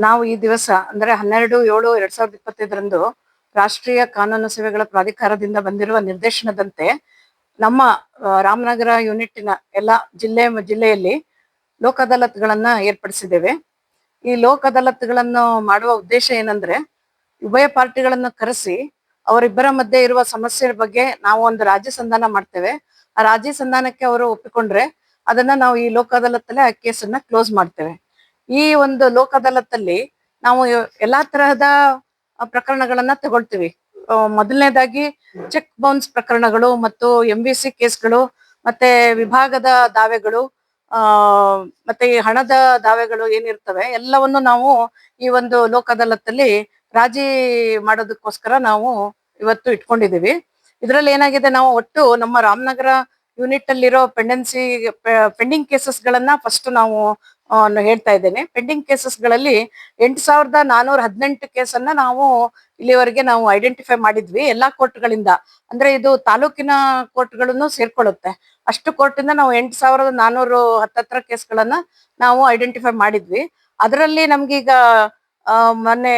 ನಾವು ಈ ದಿವಸ, ಅಂದ್ರೆ ಹನ್ನೆರಡು, ಏಳು, ಎರಡ್ ಸಾವಿರದ ಇಪ್ಪತ್ತೈದರಂದು ರಾಷ್ಟ್ರೀಯ ಕಾನೂನು ಸೇವೆಗಳ ಪ್ರಾಧಿಕಾರದಿಂದ ಬಂದಿರುವ ನಿರ್ದೇಶನದಂತೆ ನಮ್ಮ ರಾಮನಗರ ಯೂನಿಟ್ನ ಎಲ್ಲ ಜಿಲ್ಲೆ, ಜಿಲ್ಲೆಯಲ್ಲಿ ಲೋಕ ಅದಾಲತ್ಗಳನ್ನ ಏರ್ಪಡಿಸಿದ್ದೇವೆ. ಈ ಲೋಕ ಅದಾಲತ್ಗಳನ್ನು ಮಾಡುವ ಉದ್ದೇಶ ಏನಂದ್ರೆ, ಉಭಯ ಪಾರ್ಟಿಗಳನ್ನು ಕರೆಸಿ ಅವರಿಬ್ಬರ ಮಧ್ಯೆ ಇರುವ ಸಮಸ್ಯೆ ಬಗ್ಗೆ ನಾವು ಒಂದು ರಾಜ್ಯ ಸಂಧಾನ ಮಾಡ್ತೇವೆ. ಆ ರಾಜ್ಯ ಸಂಧಾನಕ್ಕೆ ಅವರು ಒಪ್ಪಿಕೊಂಡ್ರೆ ಅದನ್ನ ನಾವು ಈ ಲೋಕ ಅದಾಲತ್ತಲ್ಲೇ ಆ ಕೇಸನ್ನ ಕ್ಲೋಸ್ ಮಾಡ್ತೇವೆ. ಈ ಒಂದು ಲೋಕ ನಾವು ಎಲ್ಲಾ ತರಹದ ಪ್ರಕರಣಗಳನ್ನ ತಗೊಳ್ತೀವಿ. ಮೊದಲನೇದಾಗಿ ಚೆಕ್ ಬೌನ್ಸ್ ಪ್ರಕರಣಗಳು ಮತ್ತು ಎಂ ವಿ ಸಿ ಕೇಸ್ಗಳು ಮತ್ತೆ ವಿಭಾಗದ ದಾವೆಗಳು, ಆ, ಮತ್ತೆ ಈ ಹಣದ ದಾವೆಗಳು ಏನಿರ್ತವೆ, ಎಲ್ಲವನ್ನು ನಾವು ಈ ಒಂದು ಲೋಕ ಅದಾಲತ್ತಲ್ಲಿ ರಾಜಿ ಮಾಡೋದಕ್ಕೋಸ್ಕರ ನಾವು ಇವತ್ತು ಇಟ್ಕೊಂಡಿದೀವಿ ಇದರಲ್ಲಿ ಏನಾಗಿದೆ, ನಾವು ಒಟ್ಟು ನಮ್ಮ ರಾಮನಗರ ಯೂನಿಟ್ ಅಲ್ಲಿರೋ ಪೆಂಡೆನ್ಸಿ ಪೆಂಡಿಂಗ್ ಕೇಸಸ್ ಗಳನ್ನ ಫಸ್ಟ್ ನಾವು ಹೇಳ್ತಾ ಇದ್ದೇನೆ. ಪೆಂಡಿಂಗ್ ಕೇಸಸ್ಗಳಲ್ಲಿ ಎಂಟು ಸಾವಿರದ ನಾನೂರ ಹದಿನೆಂಟು ಕೇಸನ್ನ ನಾವು ಇಲ್ಲಿವರೆಗೆ ನಾವು ಐಡೆಂಟಿಫೈ ಮಾಡಿದ್ವಿ. ಎಲ್ಲಾ ಕೋರ್ಟ್ಗಳಿಂದ ಅಂದ್ರೆ ಇದು ತಾಲೂಕಿನ ಕೋರ್ಟ್ಗಳನ್ನು ಸೇರ್ಕೊಳ್ಳುತ್ತೆ. ಅಷ್ಟು ಕೋರ್ಟಿಂದ ನಾವು ಎಂಟು ಸಾವಿರದ ನಾನೂರು ಹತ್ತತ್ರ ಕೇಸ್ಗಳನ್ನ ನಾವು ಐಡೆಂಟಿಫೈ ಮಾಡಿದ್ವಿ. ಅದರಲ್ಲಿ ನಮ್ಗೀಗ ಮೊನ್ನೆ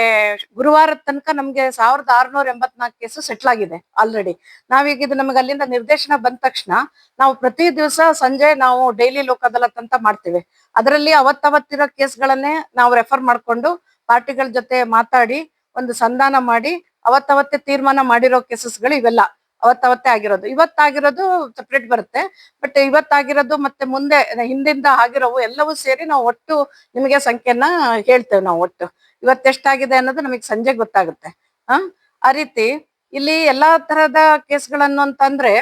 ಗುರುವಾರದ ತನಕ ನಮ್ಗೆ ಸಾವಿರದ ಆರ್ನೂರ ಎಂಬತ್ನಾಲ್ಕು ಕೇಸು ಸೆಟ್ಲ್ ಆಗಿದೆ ಆಲ್ರೆಡಿ ನಾವೀಗ ಇದು ನಮಗೆ ಅಲ್ಲಿಂದ ನಿರ್ದೇಶನ ಬಂದ ತಕ್ಷಣ ನಾವು ಪ್ರತಿ ದಿವಸ ಸಂಜೆ ನಾವು ಡೈಲಿ ಲೋಕ ಅದಾಲತ್ ಅಂತ ಮಾಡ್ತೇವೆ. ಅದರಲ್ಲಿ ಅವತ್ತವತ್ತಿರೋ ಕೇಸ್ಗಳನ್ನೇ ನಾವು ರೆಫರ್ ಮಾಡ್ಕೊಂಡು ಪಾರ್ಟಿಗಳ ಜೊತೆ ಮಾತಾಡಿ, ಒಂದು ಸಂಧಾನ ಮಾಡಿ, ಅವತ್ತವತ್ತೇ ತೀರ್ಮಾನ ಮಾಡಿರೋ ಕೇಸಸ್ಗಳು ಇವೆಲ್ಲ. ಅವತ್ತವತ್ತೇ ಆಗಿರೋದು. ಇವತ್ತಾಗಿರೋದು ಸಪ್ರೇಟ್ ಬರುತ್ತೆ. ಬಟ್ ಇವತ್ತಾಗಿರೋದು ಮತ್ತೆ ಮುಂದೆ, ಹಿಂದಿಂದ ಆಗಿರೋವು ಎಲ್ಲವೂ ಸೇರಿ ನಾವು ಒಟ್ಟು ನಿಮಗೆ ಸಂಖ್ಯೆನ ಹೇಳ್ತೇವೆ ನಾವು ಒಟ್ಟು. ಇವತ್ತೆಷ್ಟಾಗಿದೆ ಅನ್ನೋದು ನಮಗೆ ಸಂಜೆ ಗೊತ್ತಾಗುತ್ತೆ. ಆ? ಆ ರೀತಿ ಇಲ್ಲಿ ಎಲ್ಲಾ ತರಹದ ಕೇಸ್ಗಳನ್ನು ಅಂತಂದ್ರೆ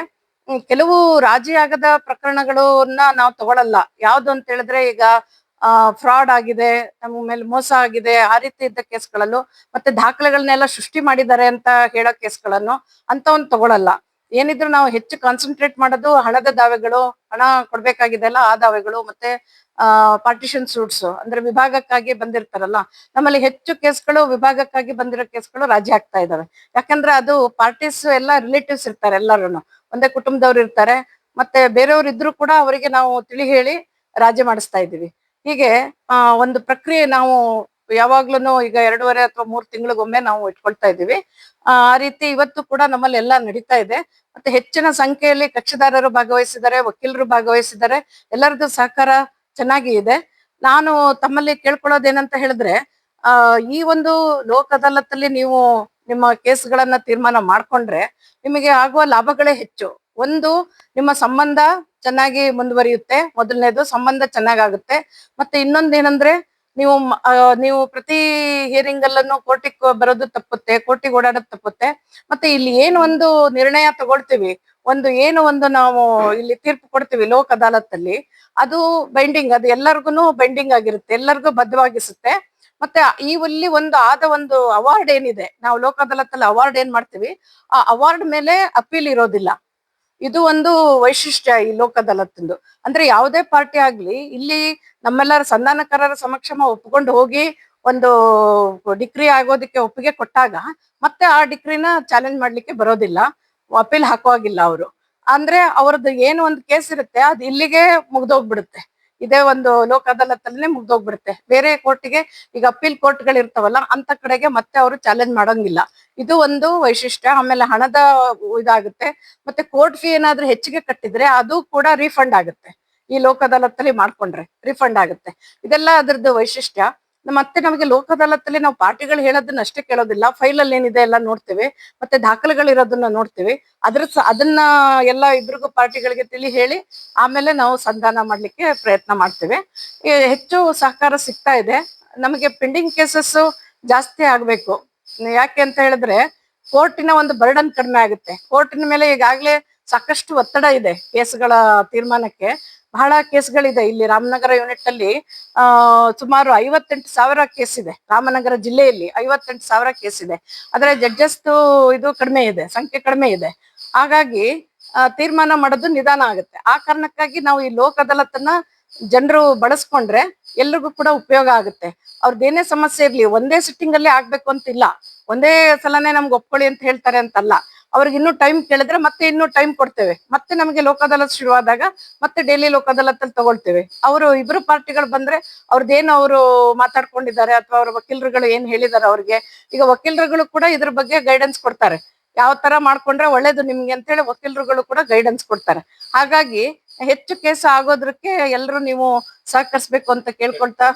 ಕೆಲವು ರಾಜಿ ಆಗದ ಪ್ರಕರಣಗಳನ್ನ ನಾವು ತಗೊಳಲ್ಲ. ಯಾವ್ದು ಅಂತ ಹೇಳಿದ್ರೆ ಈಗ ಫ್ರಾಡ್ ಆಗಿದೆ, ನಮ್ಮ ಮೇಲೆ ಮೋಸ ಆಗಿದೆ, ಆ ರೀತಿ ಇದ್ದ ಕೇಸ್ಗಳಲ್ಲೂ ಮತ್ತೆ ದಾಖಲೆಗಳನ್ನೆಲ್ಲ ಸೃಷ್ಟಿ ಮಾಡಿದ್ದಾರೆ ಅಂತ ಹೇಳೋ ಕೇಸ್ಗಳನ್ನು ಅಂತವನ್ ತಗೊಳಲ್ಲ. ಏನಿದ್ರು ನಾವು ಹೆಚ್ಚು ಕಾನ್ಸಂಟ್ರೇಟ್ ಮಾಡೋದು ಹಣದ ದಾವೆಗಳು, ಹಣ ಕೊಡ್ಬೇಕಾಗಿದೆ ಅಲ್ಲ, ಆ ದಾವೆಗಳು ಮತ್ತೆ ಪಾರ್ಟಿಷನ್ ಸೂಟ್ಸ್ ಅಂದ್ರೆ ವಿಭಾಗಕ್ಕಾಗಿ ಬಂದಿರ್ತಾರಲ್ಲ, ನಮ್ಮಲ್ಲಿ ಹೆಚ್ಚು ಕೇಸ್ಗಳು ವಿಭಾಗಕ್ಕಾಗಿ ಬಂದಿರೋ ಕೇಸ್ಗಳು ರಾಜಿ ಆಗ್ತಾ ಇದಾವೆ. ಯಾಕಂದ್ರೆ ಅದು ಪಾರ್ಟೀಸ್ ಎಲ್ಲ ರಿಲೇಟಿವ್ಸ್ ಇರ್ತಾರೆ ಎಲ್ಲರೂ ಒಂದೇ ಕುಟುಂಬದವ್ರು ಇರ್ತಾರೆ, ಮತ್ತೆ ಬೇರೆಯವ್ರು ಇದ್ರು ಕೂಡ ಅವರಿಗೆ ನಾವು ತಿಳಿ ಹೇಳಿ ರಾಜಿ ಮಾಡಿಸ್ತಾ ಇದ್ದೀವಿ. ಹೀಗೆ, ಆ, ಒಂದು ಪ್ರಕ್ರಿಯೆ ನಾವು ಯಾವಾಗ್ಲೂ ಈಗ ಎರಡೂವರೆ ಅಥವಾ ಮೂರು ತಿಂಗಳಿಗೊಮ್ಮೆ ನಾವು ಇಟ್ಕೊಳ್ತಾ ಇದ್ದೀವಿ. ಆ ಆ ರೀತಿ ಇವತ್ತು ಕೂಡ ನಮ್ಮಲ್ಲಿ ಎಲ್ಲ ನಡೀತಾ ಇದೆ. ಮತ್ತೆ ಹೆಚ್ಚಿನ ಸಂಖ್ಯೆಯಲ್ಲಿ ಕಕ್ಷಿದಾರರು ಭಾಗವಹಿಸಿದ್ದಾರೆ, ವಕೀಲರು ಭಾಗವಹಿಸಿದ್ದಾರೆ. ಎಲ್ಲರದ್ದು ಸಹಕಾರ ಚೆನ್ನಾಗಿ ಇದೆ. ನಾನು ತಮ್ಮಲ್ಲಿ ಕೇಳ್ಕೊಳ್ಳೋದೇನಂತ ಹೇಳಿದ್ರೆ, ಆ, ಈ ಒಂದು ಲೋಕ ಅದಾಲತ್ತಲ್ಲಿ ನೀವು ನಿಮ್ಮ ಕೇಸ್ಗಳನ್ನ ತೀರ್ಮಾನ ಮಾಡ್ಕೊಂಡ್ರೆ ನಿಮಗೆ ಆಗುವ ಲಾಭಗಳೇ ಹೆಚ್ಚು. ಒಂದು, ನಿಮ್ಮ ಸಂಬಂಧ ಚೆನ್ನಾಗಿ ಮುಂದುವರಿಯುತ್ತೆ. ಮೊದಲನೇದು ಸಂಬಂಧ ಚೆನ್ನಾಗಾಗುತ್ತೆ. ಮತ್ತೆ ಇನ್ನೊಂದೇನಂದ್ರೆ ನೀವು ನೀವು ಪ್ರತಿ ಹಿಯರಿಂಗ್ ಅಲ್ಲೂ ಕೋರ್ಟಿಗೆ ಬರೋದು ತಪ್ಪುತ್ತೆ, ಕೋರ್ಟಿಗೆ ಓಡಾಡೋದು ತಪ್ಪುತ್ತೆ. ಮತ್ತೆ ಇಲ್ಲಿ ಏನು ಒಂದು ನಿರ್ಣಯ ತಗೊಳ್ತೀವಿ. ಒಂದು ಏನು ಒಂದು ನಾವು ಇಲ್ಲಿ ತೀರ್ಪು ಕೊಡ್ತೀವಿ ಲೋಕ್ ಅದಾಲತ್ತಲ್ಲಿ. ಅದು ಬೈಂಡಿಂಗ್ ಅದು ಎಲ್ಲರಿಗೂ ಬೈಂಡಿಂಗ್ ಆಗಿರುತ್ತೆ, ಎಲ್ಲರಿಗೂ ಬದ್ಧವಾಗಿಸುತ್ತೆ. ಮತ್ತೆ ಈ ಇಲ್ಲಿ ಒಂದು ಆದ ಒಂದು ಅವಾರ್ಡ್ ಏನಿದೆ, ನಾವು ಲೋಕ ಅದಾಲತ್ತಲ್ಲಿ ಅವಾರ್ಡ್ ಏನ್ ಮಾಡ್ತೀವಿ? ಆ ಅವಾರ್ಡ್ ಮೇಲೆ ಅಪೀಲ್ ಇರೋದಿಲ್ಲ. ಇದು ಒಂದು ವೈಶಿಷ್ಟ್ಯ ಈ ಲೋಕ ಅದಾಲತ್ತಿಂದು ಅಂದ್ರೆ ಯಾವುದೇ ಪಾರ್ಟಿ ಆಗ್ಲಿ, ಇಲ್ಲಿ ನಮ್ಮೆಲ್ಲರ ಸಂಧಾನಕಾರರ ಸಮಕ್ಷಮ ಒಪ್ಕೊಂಡು ಹೋಗಿ ಒಂದು ಡಿಗ್ರಿ ಆಗೋದಕ್ಕೆ ಒಪ್ಪಿಗೆ ಕೊಟ್ಟಾಗ, ಮತ್ತೆ ಆ ಡಿಗ್ರಿನ ಚಾಲೆಂಜ್ ಮಾಡ್ಲಿಕ್ಕೆ ಬರೋದಿಲ್ಲ, ಅಪೀಲ್ ಹಾಕುವಾಗಿಲ್ಲ ಅವರು. ಅಂದ್ರೆ ಅವ್ರದ್ದು ಏನು ಒಂದು ಕೇಸ್ ಇರುತ್ತೆ, ಅದು ಇಲ್ಲಿಗೆ ಮುಗ್ದೋಗ್ಬಿಡುತ್ತೆ. ಇದೇ ಒಂದು ಲೋಕ ಅದಾಲತ್ತಲ್ಲೇ ಮುಗ್ದೋಗ್ಬಿಡುತ್ತೆ. ಬೇರೆ ಕೋರ್ಟಿಗೆ ಈಗ ಅಪೀಲ್ ಕೋರ್ಟ್ಗಳು ಇರ್ತಾವಲ್ಲ, ಅಂತ ಕಡೆಗೆ ಮತ್ತೆ ಅವರು ಚಾಲೆಂಜ್ ಮಾಡೋಂಗಿಲ್ಲ. ಇದು ಒಂದು ವೈಶಿಷ್ಟ್ಯ. ಆಮೇಲೆ ಹಣದ ಇದಾಗುತ್ತೆ. ಮತ್ತೆ ಕೋರ್ಟ್ ಫೀ ಏನಾದ್ರೂ ಹೆಚ್ಚಿಗೆ ಕಟ್ಟಿದ್ರೆ ಅದು ಕೂಡ ರೀಫಂಡ್ ಆಗುತ್ತೆ. ಈ ಲೋಕ ಅದಾಲತ್ತಲ್ಲಿ ಮಾಡ್ಕೊಂಡ್ರೆ ರೀಫಂಡ್ ಆಗುತ್ತೆ. ಇದೆಲ್ಲ ಅದ್ರದ್ದು ವೈಶಿಷ್ಟ್ಯ. ಮತ್ತೆ ನಮಗೆ ಲೋಕ ಅದಾಲತ್ತಲ್ಲಿ ನಾವು ಪಾರ್ಟಿಗಳು ಹೇಳೋದನ್ನ ಅಷ್ಟೇ ಕೇಳೋದಿಲ್ಲ. ಫೈಲ್ ಅಲ್ಲಿ ಏನಿದೆ ಎಲ್ಲ ನೋಡ್ತೇವೆ. ಮತ್ತೆ ದಾಖಲೆಗಳು ಇರೋದನ್ನ ನೋಡ್ತೀವಿ. ಅದ್ರ ಅದನ್ನ ಎಲ್ಲ ಇಬ್ರಿಗೂ ಪಾರ್ಟಿಗಳಿಗೆ ತಿಳಿ ಹೇಳಿ ಆಮೇಲೆ ನಾವು ಸಂಧಾನ ಮಾಡ್ಲಿಕ್ಕೆ ಪ್ರಯತ್ನ ಮಾಡ್ತೇವೆ. ಹೆಚ್ಚು ಸಹಕಾರ ಸಿಗ್ತಾ ಇದೆ. ನಮಗೆ ಪೆಂಡಿಂಗ್ ಕೇಸಸ್ ಜಾಸ್ತಿ ಆಗ್ಬೇಕು. ಯಾಕೆ ಅಂತ ಹೇಳಿದ್ರೆ ಕೋರ್ಟಿನ ಒಂದು ಬರ್ಡನ್ ಕಡಿಮೆ ಆಗುತ್ತೆ. ಕೋರ್ಟಿನ ಮೇಲೆ ಈಗಾಗಲೇ ಸಾಕಷ್ಟು ಒತ್ತಡ ಇದೆ ಕೇಸ್ಗಳ ತೀರ್ಮಾನಕ್ಕೆ. ಬಹಳ ಕೇಸ್ಗಳಿದೆ ಇಲ್ಲಿ ರಾಮನಗರ ಯೂನಿಟ್ ಅಲ್ಲಿ, ಆ, ಸುಮಾರು ಐವತ್ತೆಂಟು ಸಾವಿರ ಕೇಸ್ ಇದೆ. ರಾಮನಗರ ಜಿಲ್ಲೆಯಲ್ಲಿ ಐವತ್ತೆಂಟು ಸಾವಿರ ಕೇಸ್ ಇದೆ. ಆದ್ರೆ ಜಡ್ಜಸ್ ಇದು ಕಡಿಮೆ ಇದೆ, ಸಂಖ್ಯೆ ಕಡಿಮೆ ಇದೆ. ಹಾಗಾಗಿ ತೀರ್ಮಾನ ಮಾಡೋದು ನಿಧಾನ ಆಗುತ್ತೆ. ಆ ಕಾರಣಕ್ಕಾಗಿ ನಾವು ಈ ಲೋಕ ಅದಾಲತ್ನ ಜನರು ಬಳಸ್ಕೊಂಡ್ರೆ ಎಲ್ರಿಗೂ ಕೂಡ ಉಪಯೋಗ ಆಗುತ್ತೆ. ಅವ್ರದ್ದು ಏನೇ ಸಮಸ್ಯೆ ಇರ್ಲಿ, ಒಂದೇ ಸಿಟ್ಟಿಂಗ್ ಅಲ್ಲಿ ಆಗ್ಬೇಕು ಅಂತಿಲ್ಲ. ಒಂದೇ ಸಲನೇ ನಮ್ಗೆ ಒಪ್ಕೊಳ್ಳಿ ಅಂತ ಹೇಳ್ತಾರೆ ಅಂತಲ್ಲ. ಅವ್ರಿಗೆ ಇನ್ನೂ ಟೈಮ್ ಕೇಳಿದ್ರೆ ಮತ್ತೆ ಇನ್ನೂ ಟೈಮ್ ಕೊಡ್ತೇವೆ. ಮತ್ತೆ ನಮಗೆ ಲೋಕ ಅದಾಲತ್ ಶುರುವಾದಾಗ ಮತ್ತೆ ಡೈಲಿ ಲೋಕ ಅದಾಲತ್ ಅಲ್ಲಿ ತಗೊಳ್ತೇವೆ. ಅವರು ಇಬ್ರು ಪಾರ್ಟಿಗಳು ಬಂದ್ರೆ ಅವ್ರದ್ದೇನು ಅವರು ಮಾತಾಡ್ಕೊಂಡಿದ್ದಾರೆ ಅಥವಾ ಅವ್ರ ವಕೀಲರುಗಳು ಏನ್ ಹೇಳಿದ್ದಾರೆ ಅವ್ರಿಗೆ, ಈಗ ವಕೀಲರುಗಳು ಕೂಡ ಇದ್ರ ಬಗ್ಗೆ ಗೈಡೆನ್ಸ್ ಕೊಡ್ತಾರೆ. ಯಾವ ತರ ಮಾಡ್ಕೊಂಡ್ರೆ ಒಳ್ಳೇದು ನಿಮ್ಗೆ ಅಂತ ಹೇಳಿ ವಕೀಲರುಗಳು ಕೂಡ ಗೈಡೆನ್ಸ್ ಕೊಡ್ತಾರೆ. ಹಾಗಾಗಿ ಹೆಚ್ಚು ಕೇಸ್ ಆಗೋದಕ್ಕೆ ಎಲ್ಲರೂ ನೀವು ಸಹಕರಿಸ್ಬೇಕು ಅಂತ ಕೇಳ್ಕೊಳ್ತಾ